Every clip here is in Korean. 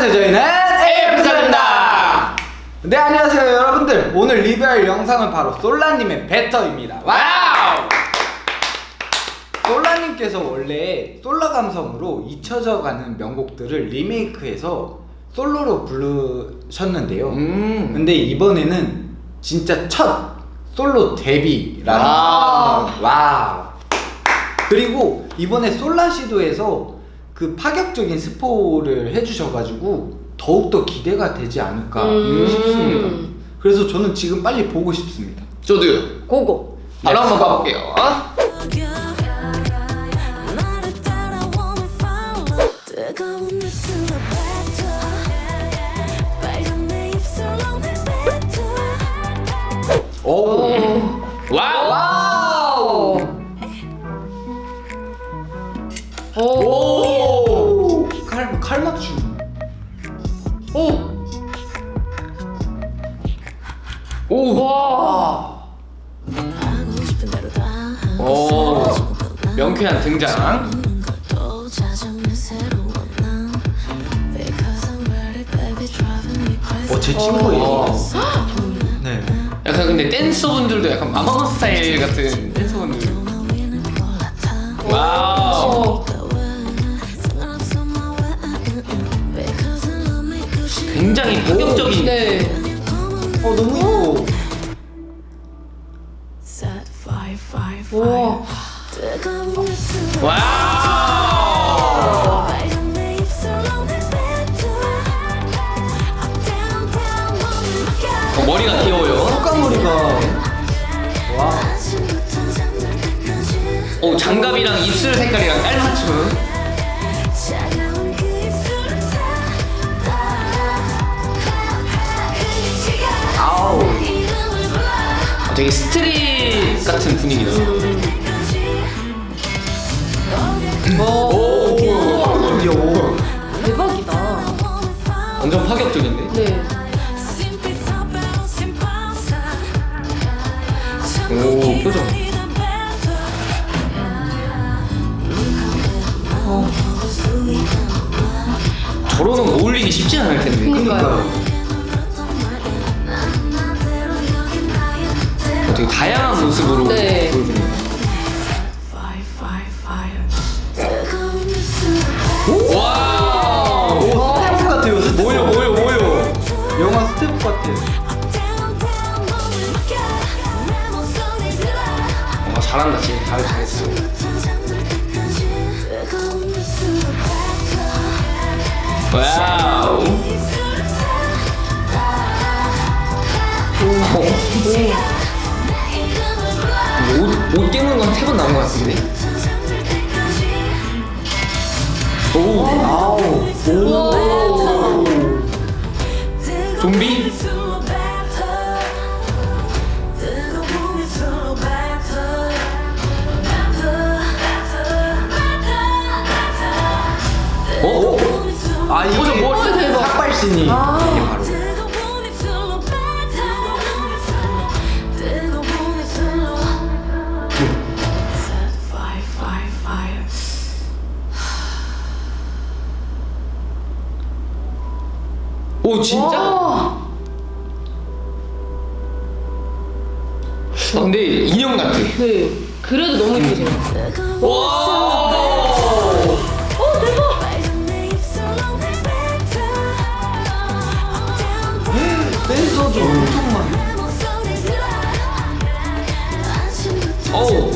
안녕하세요 저희는 에이프사입니다. 네 안녕하세요 여러분들 오늘 리뷰할 영상은 바로 솔라님의 배터입니다 와우! 솔라님께서 원래 솔라 감성으로 잊혀져 가는 명곡들을 리메이크해서 솔로로 부르셨는데요 음. 근데 이번에는 진짜 첫 솔로 데뷔라는 와. 와우 그리고 이번에 솔라 시도에서 그 파격적인 스포를 해주셔가지고 더욱더 기대가 되지 않을까 음. 싶습니다 그래서 저는 지금 빨리 보고 싶습니다 저도요. 고고. 바로 한번 가볼게요. 어? 오! 명쾌한 등장. 또 찾아내 새로운 난 Because I'm ready baby driving me crazy 어, 제 친구예요 어. 네. 약간 근데 댄서분들도 약간 마마무 스타일 같은 댄서분들. 와우! 굉장히 파격적인. 네. 어 너무 이뻐 와. 와우! 어, 머리가 귀여워요. 콧가머리가 와 오, 장갑이랑 입술 색깔이랑 깔맞춤. 되게 스트릿 같은 분위기다. 오. 귀여워 대박이다. 완전 파격적인데? 네. 오, 표정. 저러는 어울리기 쉽지 않을 텐데. 그니까요. 되게 다양한 모습으로 네. 보여주네요. 와! 오 스태프 같아요 뭐요, 뭐요, 뭐요? 영화 스태프 같아 어, 잘한다, 진짜. 잘, 잘했어. 와우. 오. 옷, 옷 깨무는 건 세 번 나온 것 같은데? 오. 아우 오 좀비? 어? 아 이게 어, 뭐- 대박. 삭발신이 아. 오, 진짜? 와. 아, 근데 인형 같아. 네. 그래도 너무 예쁘세요. 와! 댄서도 엄청 많아 어우.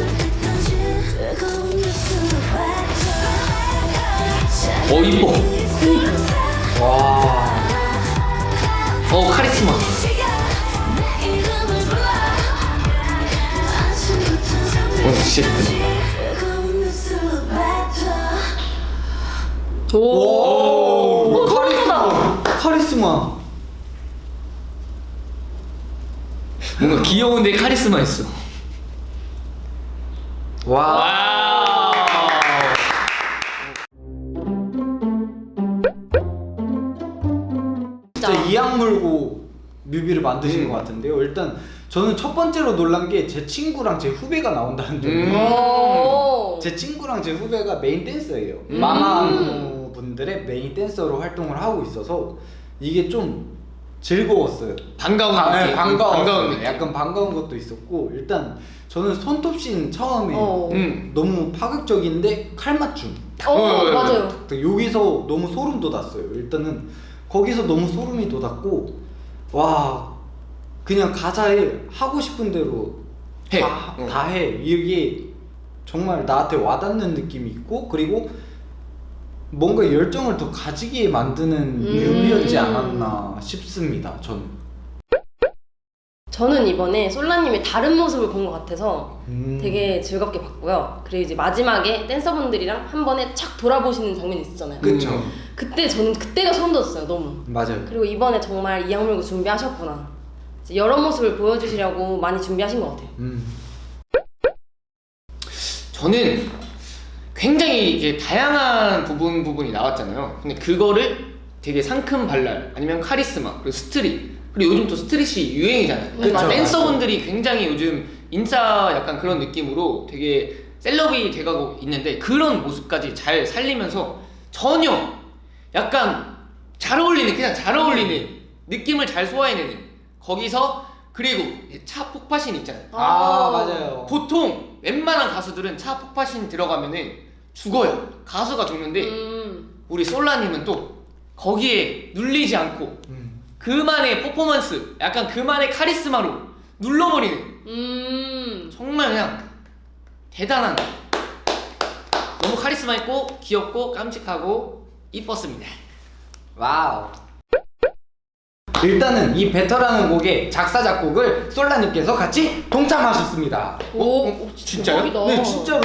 어, 이뻐. 오. 오, 카리스마 카리스마 뭔가 귀여운데 카리스마 있어. 와 와. 진짜 이악 물고 뮤비를 만드신 음. 것 같은데요. 일단 저는 첫 번째로 놀란 게 제 친구랑 제 후배가 나온다는 점. 음. 오. 제 친구랑 제 후배가 메인 댄서예요. 음. 마마 분들의 메인 댄서로 활동을 하고 있어서 이게 좀 즐거웠어요. 반가운 아, 네, 느낌. 반가웠어요. 반가운 느낌. 약간 반가운 것도 있었고 일단 저는 손톱씬 처음에 어. 음. 너무 파격적인데 칼맞춤. 어, 어, 맞아요. 여기서 너무 소름 돋았어요. 일단은 거기서 너무 소름이 돋았고 와 그냥 가사에 하고 싶은 대로 해. 다, 어. 다 해. 이게 정말 나한테 와닿는 느낌이 있고 그리고 뭔가 열정을 더 가지게 만드는 음. 뮤비였지 않았나 싶습니다. 저는. 저는 이번에 솔라님의 다른 모습을 본 것 같아서 음. 되게 즐겁게 봤고요. 그리고 이제 마지막에 댄서분들이랑 한 번에 착 돌아보시는 장면이 있었잖아요. 그쵸. 음. 그때 저는 그때가 소름 돋았어요. 너무. 맞아요. 그리고 이번에 정말 이 악 물고 준비하셨구나. 여러 모습을 보여주시려고 많이 준비하신 것 같아요. 음. 저는 굉장히 이게 다양한 부분 부분이 나왔잖아요. 근데 그거를 되게 상큼 발랄 아니면 카리스마 그리고 스트릿 그리고 요즘 또 스트릿이 유행이잖아요. 그쵸, 그러니까 댄서분들이 굉장히 요즘 인싸 약간 그런 느낌으로 되게 셀럽이 돼가고 있는데 그런 모습까지 잘 살리면서 전혀 약간 잘 어울리는 그냥 잘 어울리는 느낌을 잘 소화해내는 거기서 그리고 차 폭파신 있잖아요. 아, 맞아요. 보통 웬만한 가수들은 차 폭파신 들어가면은 죽어요. 가수가 죽는데 음. 우리 솔라님은 또 거기에 눌리지 않고 음. 그만의 퍼포먼스, 약간 그만의 카리스마로 눌러버리는 음. 정말 그냥 대단한 너무 카리스마 있고 귀엽고 깜찍하고 이뻤습니다. 와우. 일단은 이 베터라는 곡의 작사 작곡을 솔라님께서 같이 동참하셨습니다. 오, 어? 진짜요? 대박이다. 네, 진짜로.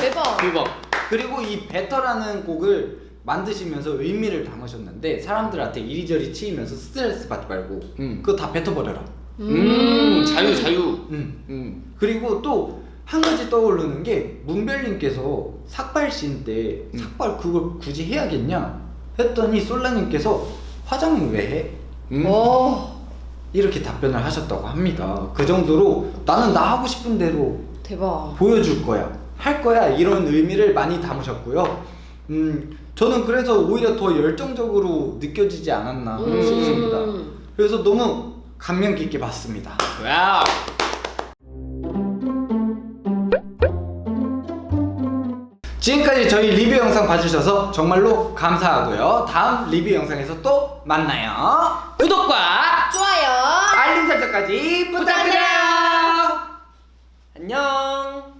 대박. 대박. 그리고 이 베터라는 곡을 만드시면서 의미를 담으셨는데 사람들한테 이리저리 치이면서 스트레스 받지 말고 음. 그거 다 뱉어버려라. 음, 자유 자유. 음. 음. 그리고 또 한 가지 떠오르는 게 문별님께서 삭발신 때 음. 삭발 그걸 굳이 해야겠냐 했더니 솔라님께서 화장을 왜 해? 음. 오, 이렇게 답변을 하셨다고 합니다. 그 정도로 나는 나 하고 싶은 대로 대박. 보여줄 거야. 할 거야. 이런 의미를 많이 담으셨고요. 음, 저는 그래서 오히려 더 열정적으로 느껴지지 않았나 음. 싶습니다. 그래서 너무 감명 깊게 봤습니다. 와우. 지금까지 저희 리뷰 영상 봐주셔서 정말로 감사하고요. 다음 리뷰 영상에서 또 만나요. 구독과 좋아요. 알림 설정까지 부탁드려요. 안녕.